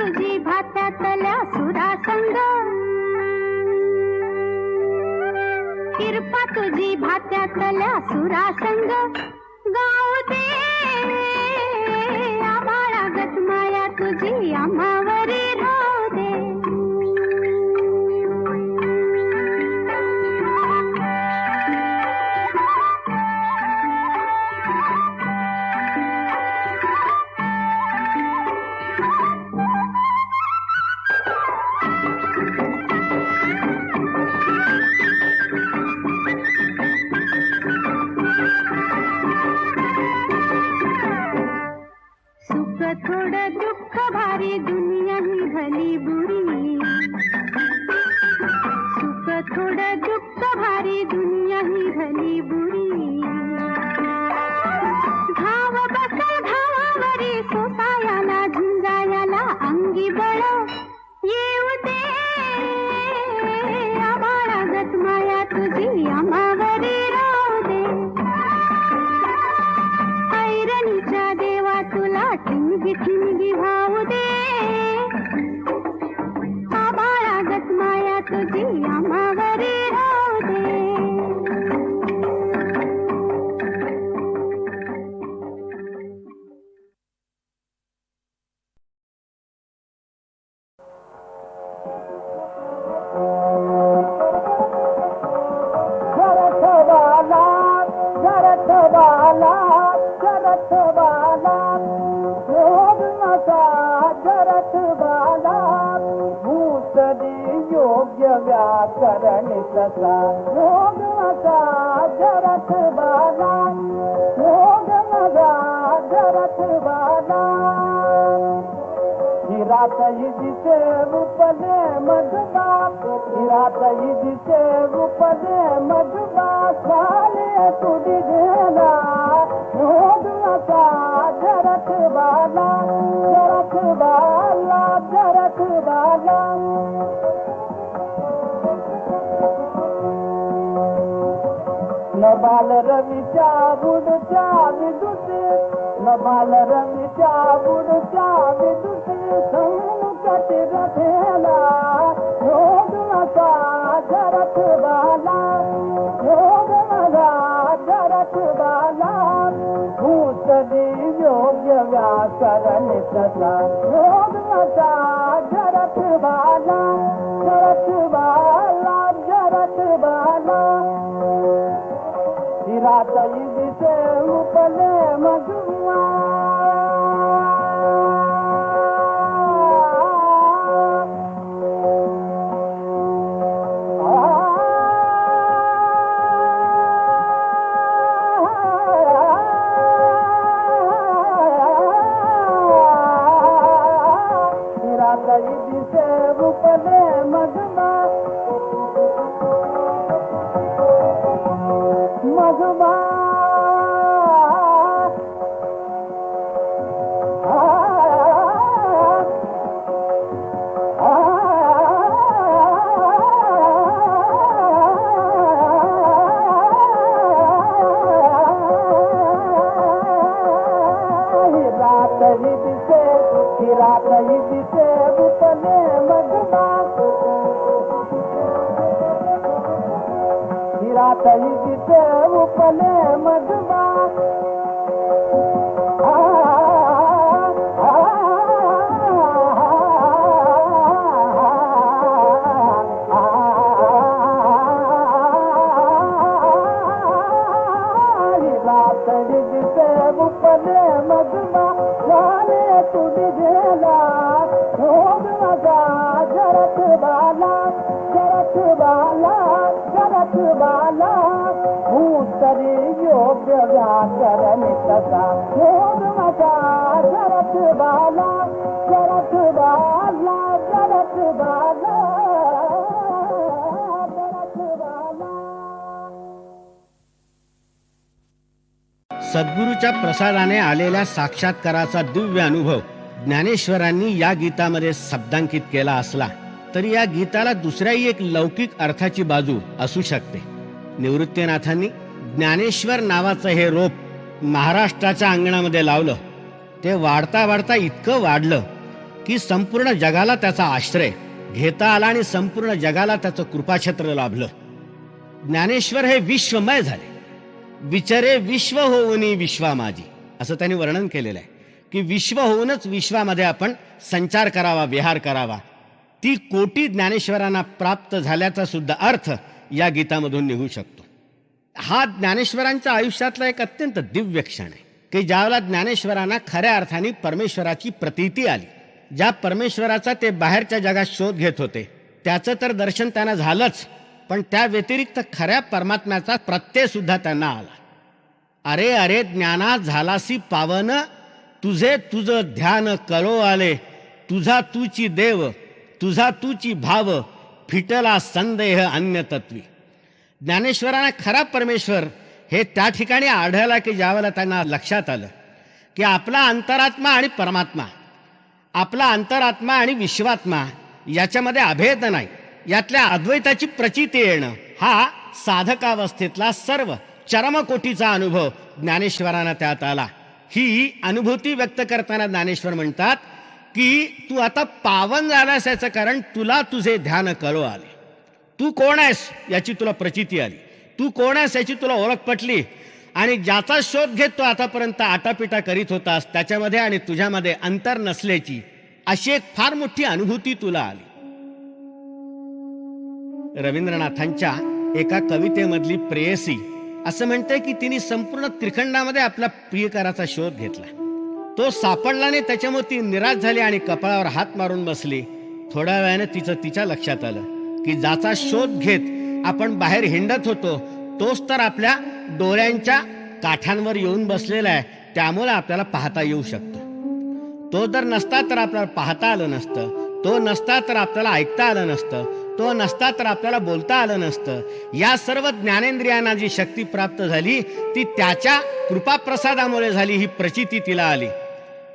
तुझी भात्यातल्या सुरासंग कृपा तुझी भात्यातल्या सुरासंग गाऊ दे आबाळागत माया तुझी आम्हा सुख थोड़ा दुख, भारी दुनिया ही भली बुरी। सुख थोड़ा दुख, भारी दुनिया ही भली बुरी। थ बाला करण सदा रोग बाला बाला त रूपले मधुआ किरा रूपने मधुबा सारेवा रोगा जर बाला योगर रोग मरा नाला जरत बाला इले मधुआ मधा हीरा तही दे पले मधा तसा बाला बाला बाला। सद्गुरूच्या प्रसादाने आलेल्या साक्षात्काराचा दिव्य अनुभव ज्ञानेश्वरांनी या गीतामध्ये शब्दांकित केला असला तरी या गीताला दुसऱ्याही एक लौकिक अर्थाची बाजू असू शकते. निवृत्तीनाथांनी ज्ञानेश्वर नावाचं हे रोप महाराष्ट्राच्या अंगणामध्ये लावलं. ते वाढता वाढता इतकं वाढलं की संपूर्ण जगाला त्याचा आश्रय घेता आला आणि संपूर्ण जगाला त्याचं कृपाछत्र लाभलं. ज्ञानेश्वर हे विश्वमय झाले. विचारे विश्व होऊनी विश्वा माझी असं त्यांनी वर्णन केलेलं आहे. की विश्व होऊनच विश्वामध्ये आपण संचार करावा विहार करावा. ती कोटी ज्ञानेश्वरांना प्राप्त झाल्याचा सुद्धा अर्थ या गीतामधून निघू शकतो. हा ज्ञानेश्वरांच्या आयुष्यातला एक अत्यंत दिव्य क्षण आहे की ज्यावेळेला ज्ञानेश्वरांना खऱ्या अर्थाने परमेश्वराची प्रतीती आली. ज्या परमेश्वराचा ते बाहेरच्या जगात शोध घेत होते त्याचं तर दर्शन त्यांना झालंच पण त्या व्यतिरिक्त खऱ्या परमात्म्याचा प्रत्यय सुद्धा त्यांना आला. अरे अरे ज्ञाना झालासी पावन तुझे तुझं ध्यान करो आले तुझा तूची देव तुझा तूची भाव फिटला संदेह अन्य तत्वी ज्ञानेश्वरांना खरा परमेश्वर हे त्या ठिकाणी आढळला की ज्यावेळेला त्यांना लक्षात आलं की आपला अंतरात्मा आणि परमात्मा आपला अंतरात्मा आणि विश्वात्मा याच्यामध्ये अभेद नाही. यातल्या अद्वैताची प्रचिती येणं हा साधकावस्थेतला सर्व चरमकोटीचा अनुभव ज्ञानेश्वरांना त्यात आला. ही अनुभूती व्यक्त करताना ज्ञानेश्वर म्हणतात की तू आता पावन झालास याचं कारण तुला तुझे ध्यान कळो आले तू कोण आहेस याची तुला प्रचिती आली. तू कोण आहेस याची तुला ओळख पटली. आणि ज्याचा शोध घेत तो आतापर्यंत आटापिटा करीत होतास त्याच्यामध्ये आणि तुझ्यामध्ये अंतर नसल्याची अशी एक फार मोठी अनुभूती तुला आली. रवींद्रनाथांच्या एका कवितेमधली प्रेयसी असं म्हणते की तिने संपूर्ण त्रिखंडामध्ये आपल्या प्रियकराचा शोध घेतला. तो सापडला त्याच्यामुळे ती निराश झाली आणि कपाळावर हात मारून बसली. थोड्या वेळाने तिचं तिच्या लक्षात आलं. की ज्याचा शोध घेत आपण बाहेर हिंडत होतो तोच तर आपल्या डोळ्यांच्या काठांवर येऊन बसलेला आहे. त्यामुळे आपल्याला पाहता येऊ शकतो. तो जर नसता तर आपल्याला पाहता आलं नसतं. तो नसता तर आपल्याला ऐकता आलं नसतं. तो नसता तर आपल्याला बोलता आलं नसतं. या सर्व ज्ञानेंद्रियांना जी शक्ती प्राप्त झाली ती त्याच्या कृपाप्रसादामुळे झाली ही प्रचिती तिला आली.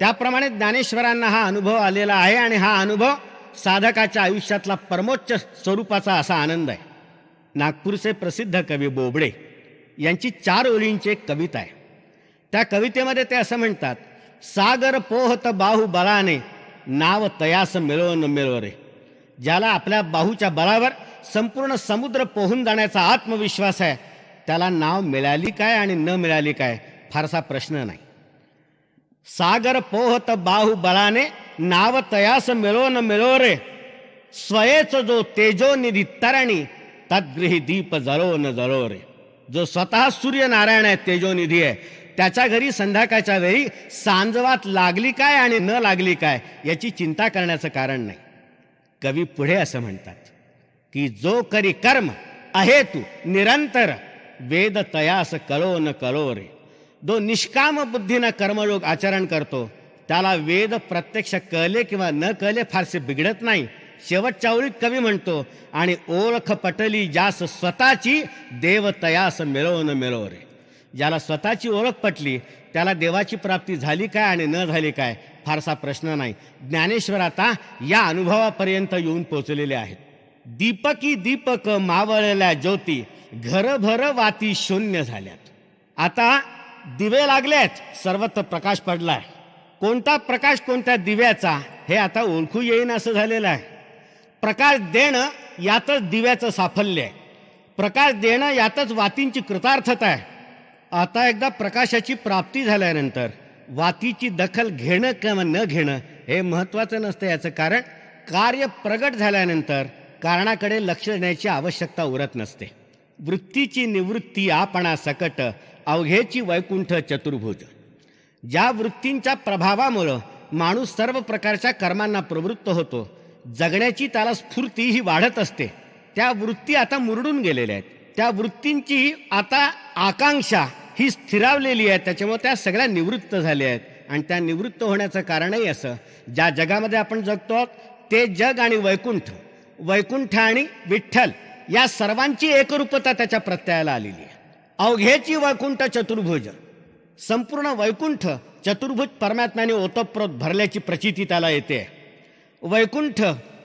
त्याप्रमाणे ज्ञानेश्वरांना हा अनुभव आलेला आहे आणि हा अनुभव साधकाच्या आयुष्यातला परमोच्च स्वरूपाचा असा आनंद आहे. नागपूरचे प्रसिद्ध कवी बोबडे यांची चार ओळींची एक कविता आहे. त्या कवितेमध्ये ते असं म्हणतात सागर पोहत बाहू बलाने नाव तयास मिळो न रे. ज्याला आपल्या बाहूच्या बळावर संपूर्ण समुद्र पोहून जाण्याचा आत्मविश्वास आहे त्याला नाव मिळाली काय आणि न मिळाली काय फारसा प्रश्न नाही. सागर पोहत बाहू बळाने नाव तयास मिळो न मिळो रे. स्वयेच जो तेजो निधी तरणी तद्गृही दीप जरो न जरो रे. जो स्वतः सूर्यनारायण आहे तेजोनिधी आहे. त्याच्या घरी संध्याकाळच्या वेळी सांजवात लागली काय आणि न लागली काय याची चिंता करण्याचं कारण नाही. कवी पुढे असं म्हणतात की जो करी कर्म आहे तू निरंतर वेद तयास कळो न कळो रे. जो निष्काम बुद्धीनं कर्मयोग आचरण करतो त्याला वेद प्रत्यक्ष कळले किंवा न कळले फारसे बिघडत नाही. शेवटच्या ओळीत कवी म्हणतो आणि ओळख पटली ज्यास स्वतःची देव तयास मिळो न रे. ज्याला स्वतःची ओळख पटली त्याला देवाची प्राप्ती झाली काय आणि न झाली काय फारसा प्रश्न नाही. ज्ञानेश्वर आता या अनुभवापर्यंत येऊन पोचलेले आहेत. दीपकी दीपक मावळलेल्या ज्योती घरभर वाती शून्य झाल्यात. आता दिवे लागलेत सर्वत्र प्रकाश पडलाय. कोणता प्रकाश कोणत्या दिव्याचा हे आता ओळखू येईन असं झालेलं आहे. प्रकाश देणं यातच दिव्याचं साफल्य आहे. प्रकाश देणं यातच वातींची कृतार्थता आहे. आता एकदा प्रकाशाची प्राप्ती झाल्यानंतर वातीची दखल घेणं किंवा न घेणं हे महत्त्वाचं नसतं याचं कारण कार्य प्रगट झाल्यानंतर कारणाकडे लक्ष देण्याची आवश्यकता उरत नसते. वृत्तीची निवृत्ती आपणा सकट अवघेची वैकुंठ चतुर्भुज. ज्या वृत्तींच्या प्रभावामुळं माणूस सर्व प्रकारच्या कर्मांना प्रवृत्त होतो जगण्याची त्याला स्फूर्ती ही वाढत असते. त्या वृत्ती आता मुरडून गेलेल्या आहेत. त्या वृत्तींची आता आकांक्षा ही स्थिरावलेली आहे. त्याच्यामुळे त्या सगळ्या निवृत्त झाल्या आहेत. आणि त्या निवृत्त होण्याचं कारणही असं ज्या जगामध्ये आपण जगतो आहोत, ते जग आणि वैकुंठ वैकुंठ आणि विठ्ठल या सर्वांची एकरूपता त्याच्या प्रत्ययाला आलेली आहे. अवघेची वैकुंठ चतुर्भुज. संपूर्ण वैकुंठ चतुर्भुज परमात्म्याने ओतप्रोत भरल्याची प्रचिती त्याला येते. वैकुंठ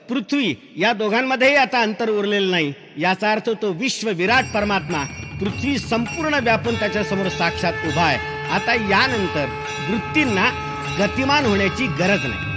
पृथ्वी या दोघांमध्येही आता अंतर उरलेलं नाही. याचा अर्थ तो विश्व विराट परमात्मा. पृथ्वी संपूर्ण व्यापून त्याच्यासमोर साक्षात उभा आहे. आता यानंतर वृत्तींना गतिमान होण्याची गरज नाही.